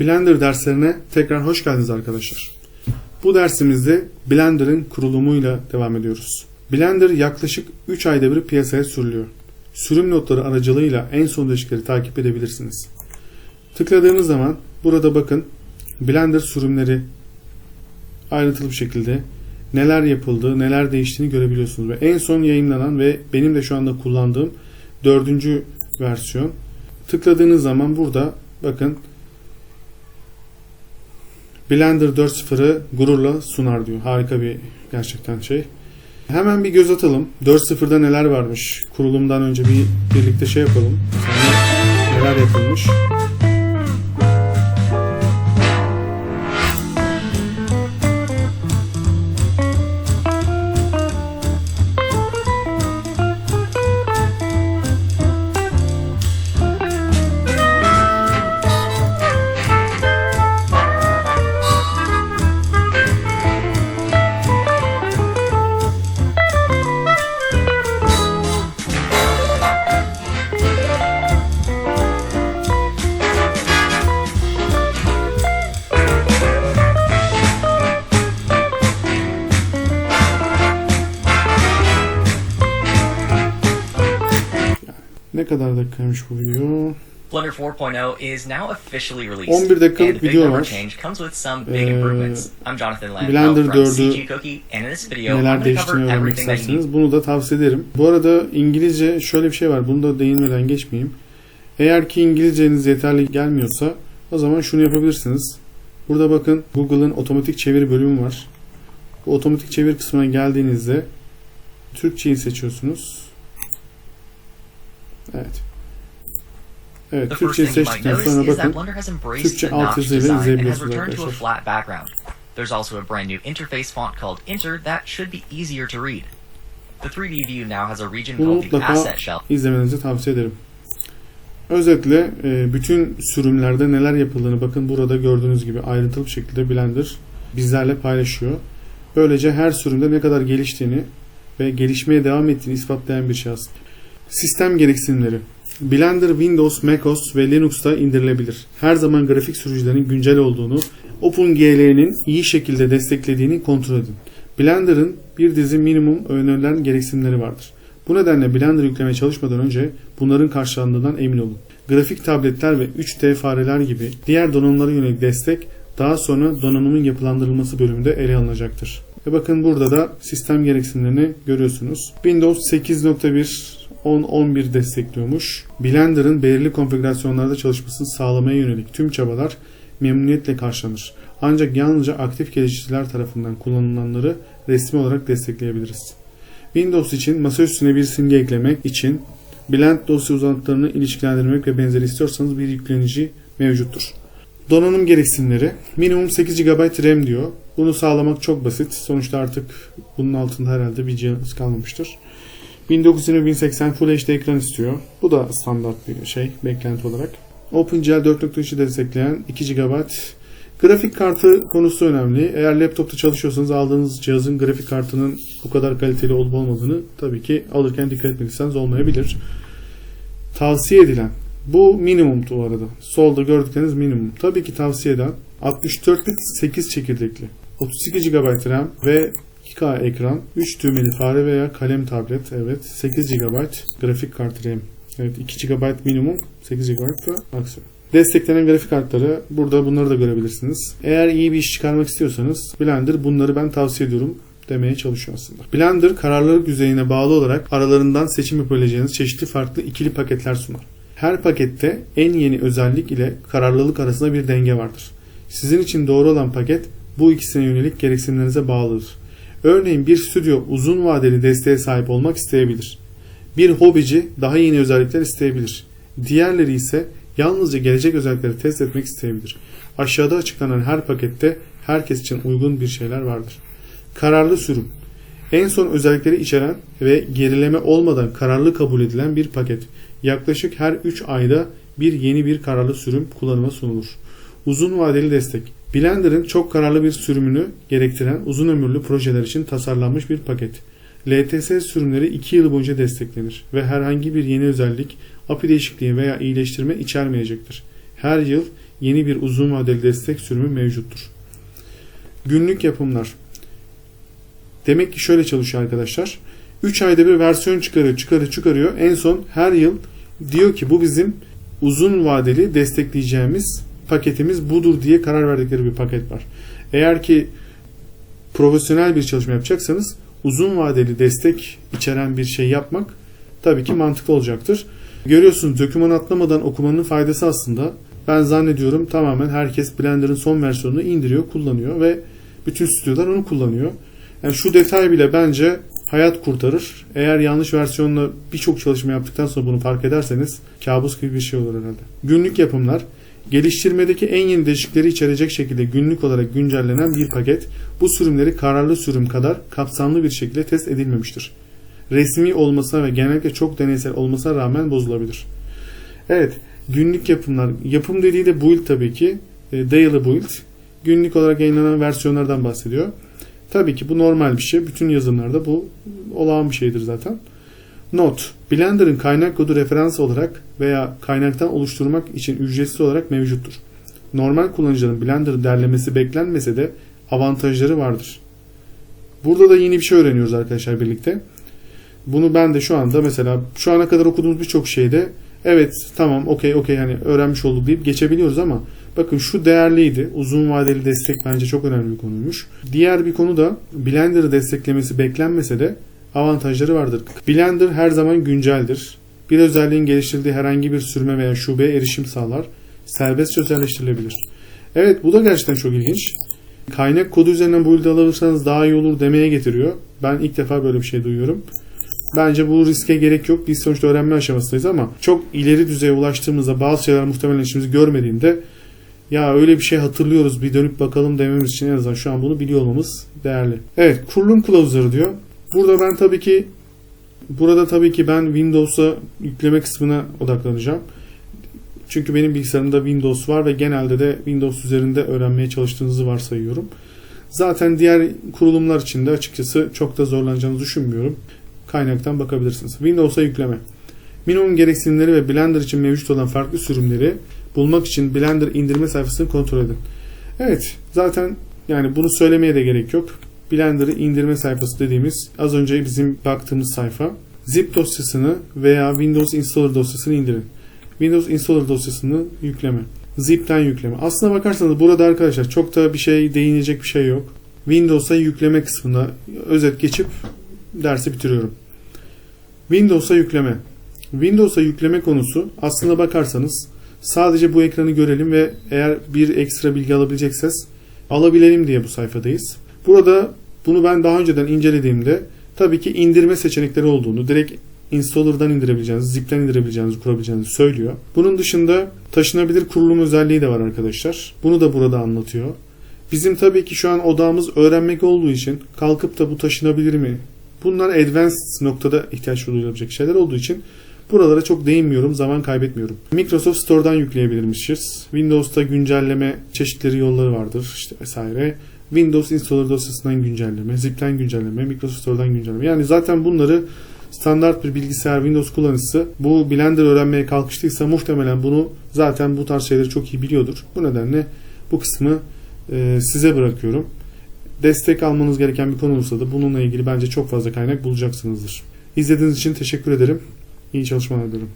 Blender derslerine tekrar hoş geldiniz arkadaşlar. Bu dersimizde Blender'ın kurulumuyla devam ediyoruz. Blender yaklaşık 3 ayda bir piyasaya sürülüyor. Sürüm notları aracılığıyla en son değişiklikleri takip edebilirsiniz. Tıkladığınız zaman burada bakın Blender sürümleri ayrıntılı bir şekilde neler yapıldığı, neler değiştiğini görebiliyorsunuz. Ve en son yayınlanan ve benim de şu anda kullandığım dördüncü versiyon. Tıkladığınız zaman burada bakın Blender 4.0'ı gururla sunar diyor. Harika bir gerçekten şey. Hemen bir göz atalım. 4.0'da neler varmış? Kurulumdan önce bir birlikte şey yapalım. Sonra neler yapılmış? Ne kadar dakikaymış bu video? Blender 4.0 is now officially released. 11 dakikalık video var. comes with some big Ee, improvements. I'm Jonathan Landau Blender from 4'ü CG Cookie, and in this video, neler değiştiğini öğrenmek isterseniz bunu da tavsiye ederim. Bu arada İngilizce şöyle bir şey var. Bunu da değinmeden geçmeyeyim. Eğer ki İngilizceniz yeterli gelmiyorsa o zaman şunu yapabilirsiniz. Burada bakın Google'ın otomatik çeviri bölümü var. Bu otomatik çevir kısmına geldiğinizde Türkçeyi seçiyorsunuz. Evet. Evet, might seçtikten sonra bakın Türkçe alt yazıyla a arkadaşlar. There's also a brand new interface font called Enter that should be easier to read. The 3D view now has a region Bunu called the Asset Shell. izlemenizi tavsiye ederim. Özetle e, bütün sürümlerde neler yapıldığını bakın burada gördüğünüz gibi ayrıntılı bir şekilde Blender bizlerle paylaşıyor. Böylece her sürümde ne kadar geliştiğini ve gelişmeye devam ettiğini ispatlayan bir şey aslında. Sistem gereksinimleri. Blender Windows, macOS ve Linux'ta indirilebilir. Her zaman grafik sürücülerinin güncel olduğunu, OpenGL'nin iyi şekilde desteklediğini kontrol edin. Blender'ın bir dizi minimum önerilen gereksinimleri vardır. Bu nedenle Blender yüklemeye çalışmadan önce bunların karşılandığından emin olun. Grafik tabletler ve 3D fareler gibi diğer donanımlara yönelik destek daha sonra donanımın yapılandırılması bölümünde ele alınacaktır. Ve bakın burada da sistem gereksinimlerini görüyorsunuz. Windows 8.1 10.11 destekliyormuş. Blender'ın belirli konfigürasyonlarda çalışmasını sağlamaya yönelik tüm çabalar memnuniyetle karşılanır. Ancak yalnızca aktif geliştiriciler tarafından kullanılanları resmi olarak destekleyebiliriz. Windows için masaüstüne bir simge eklemek için Blend dosya uzantılarını ilişkilendirmek ve benzeri istiyorsanız bir yüklenici mevcuttur. Donanım gereksinimleri minimum 8 GB RAM diyor. Bunu sağlamak çok basit. Sonuçta artık bunun altında herhalde bir cihaz kalmamıştır. 1920-1080 Full HD ekran istiyor. Bu da standart bir şey beklenti olarak. OpenGL 4.3'ü destekleyen 2 GB Grafik kartı konusu önemli. Eğer laptopta çalışıyorsanız aldığınız cihazın grafik kartının bu kadar kaliteli olup olmadığını tabii ki alırken dikkat etmediyseniz olmayabilir. Tavsiye edilen bu minimum bu arada. Solda gördükleriniz minimum. Tabii ki tavsiye eden 64 bit 8 çekirdekli. 32 GB RAM ve 2K ekran, 3 düğmeli fare veya kalem tablet, evet 8 GB grafik kartı RAM. Evet 2 GB minimum, 8 GB da maksimum. Desteklenen grafik kartları burada bunları da görebilirsiniz. Eğer iyi bir iş çıkarmak istiyorsanız Blender bunları ben tavsiye ediyorum demeye çalışıyor aslında. Blender kararlılık düzeyine bağlı olarak aralarından seçim yapabileceğiniz çeşitli farklı ikili paketler sunar. Her pakette en yeni özellik ile kararlılık arasında bir denge vardır. Sizin için doğru olan paket bu ikisine yönelik gereksinimlerinize bağlıdır. Örneğin bir stüdyo uzun vadeli desteğe sahip olmak isteyebilir. Bir hobici daha yeni özellikler isteyebilir. Diğerleri ise yalnızca gelecek özellikleri test etmek isteyebilir. Aşağıda açıklanan her pakette herkes için uygun bir şeyler vardır. Kararlı sürüm. En son özellikleri içeren ve gerileme olmadan kararlı kabul edilen bir paket. Yaklaşık her 3 ayda bir yeni bir kararlı sürüm kullanıma sunulur. Uzun vadeli destek. Blender'ın çok kararlı bir sürümünü gerektiren uzun ömürlü projeler için tasarlanmış bir paket. LTS sürümleri 2 yıl boyunca desteklenir ve herhangi bir yeni özellik, API değişikliği veya iyileştirme içermeyecektir. Her yıl yeni bir uzun vadeli destek sürümü mevcuttur. Günlük yapımlar. Demek ki şöyle çalışıyor arkadaşlar. 3 ayda bir versiyon çıkarıyor, çıkarıyor, çıkarıyor. En son her yıl diyor ki bu bizim uzun vadeli destekleyeceğimiz paketimiz budur diye karar verdikleri bir paket var. Eğer ki profesyonel bir çalışma yapacaksanız uzun vadeli destek içeren bir şey yapmak tabii ki mantıklı olacaktır. Görüyorsunuz döküman atlamadan okumanın faydası aslında ben zannediyorum tamamen herkes Blender'ın son versiyonunu indiriyor, kullanıyor ve bütün stüdyolar onu kullanıyor. Yani şu detay bile bence hayat kurtarır. Eğer yanlış versiyonla birçok çalışma yaptıktan sonra bunu fark ederseniz kabus gibi bir şey olur herhalde. Günlük yapımlar geliştirmedeki en yeni değişiklikleri içerecek şekilde günlük olarak güncellenen bir paket bu sürümleri kararlı sürüm kadar kapsamlı bir şekilde test edilmemiştir. Resmi olmasına ve genellikle çok deneysel olmasına rağmen bozulabilir. Evet, günlük yapımlar. Yapım dediği de build tabii ki. E, daily build. Günlük olarak yayınlanan versiyonlardan bahsediyor. Tabii ki bu normal bir şey. Bütün yazılımlarda bu olağan bir şeydir zaten. Not. Blender'ın kaynak kodu referans olarak veya kaynaktan oluşturmak için ücretsiz olarak mevcuttur. Normal kullanıcıların Blender'ı derlemesi beklenmese de avantajları vardır. Burada da yeni bir şey öğreniyoruz arkadaşlar birlikte. Bunu ben de şu anda mesela şu ana kadar okuduğumuz birçok şeyde evet tamam okey okey hani öğrenmiş olduk deyip geçebiliyoruz ama bakın şu değerliydi. Uzun vadeli destek bence çok önemli bir konuymuş. Diğer bir konu da Blender'ı desteklemesi beklenmese de avantajları vardır. Blender her zaman günceldir. Bir özelliğin geliştirildiği herhangi bir sürme veya şubeye erişim sağlar. Serbestçe özelleştirilebilir. Evet bu da gerçekten çok ilginç. Kaynak kodu üzerinden build alırsanız daha iyi olur demeye getiriyor. Ben ilk defa böyle bir şey duyuyorum. Bence bu riske gerek yok. Biz sonuçta öğrenme aşamasındayız ama çok ileri düzeye ulaştığımızda bazı şeyler muhtemelen işimizi görmediğinde ya öyle bir şey hatırlıyoruz bir dönüp bakalım dememiz için en azından şu an bunu biliyor olmamız değerli. Evet kurulum kılavuzları diyor. Burada ben tabii ki burada tabii ki ben Windows'a yükleme kısmına odaklanacağım. Çünkü benim bilgisayarımda Windows var ve genelde de Windows üzerinde öğrenmeye çalıştığınızı varsayıyorum. Zaten diğer kurulumlar için de açıkçası çok da zorlanacağınızı düşünmüyorum. Kaynaktan bakabilirsiniz. Windows'a yükleme. Minimum gereksinimleri ve Blender için mevcut olan farklı sürümleri bulmak için Blender indirme sayfasını kontrol edin. Evet, zaten yani bunu söylemeye de gerek yok. Blender'ı indirme sayfası dediğimiz az önce bizim baktığımız sayfa. Zip dosyasını veya Windows Installer dosyasını indirin. Windows Installer dosyasını yükleme. Zip'ten yükleme. Aslına bakarsanız burada arkadaşlar çok da bir şey değinecek bir şey yok. Windows'a yükleme kısmında özet geçip dersi bitiriyorum. Windows'a yükleme. Windows'a yükleme konusu aslına bakarsanız sadece bu ekranı görelim ve eğer bir ekstra bilgi alabilecekseniz alabilelim diye bu sayfadayız. Burada bunu ben daha önceden incelediğimde tabii ki indirme seçenekleri olduğunu, direkt installer'dan indirebileceğiniz, zip'ten indirebileceğinizi, kurabileceğinizi söylüyor. Bunun dışında taşınabilir kurulum özelliği de var arkadaşlar. Bunu da burada anlatıyor. Bizim tabii ki şu an odağımız öğrenmek olduğu için kalkıp da bu taşınabilir mi? Bunlar advanced noktada ihtiyaç duyulabilecek şeyler olduğu için buralara çok değinmiyorum, zaman kaybetmiyorum. Microsoft Store'dan yükleyebilirmişiz. Windows'ta güncelleme çeşitleri yolları vardır işte vesaire. Windows Installer dosyasından güncelleme, zip'ten güncelleme, Microsoft Store'dan güncelleme. Yani zaten bunları standart bir bilgisayar Windows kullanıcısı bu Blender öğrenmeye kalkıştıysa muhtemelen bunu zaten bu tarz şeyleri çok iyi biliyordur. Bu nedenle bu kısmı e, size bırakıyorum. Destek almanız gereken bir konu olursa da bununla ilgili bence çok fazla kaynak bulacaksınızdır. İzlediğiniz için teşekkür ederim. İyi çalışmalar dilerim.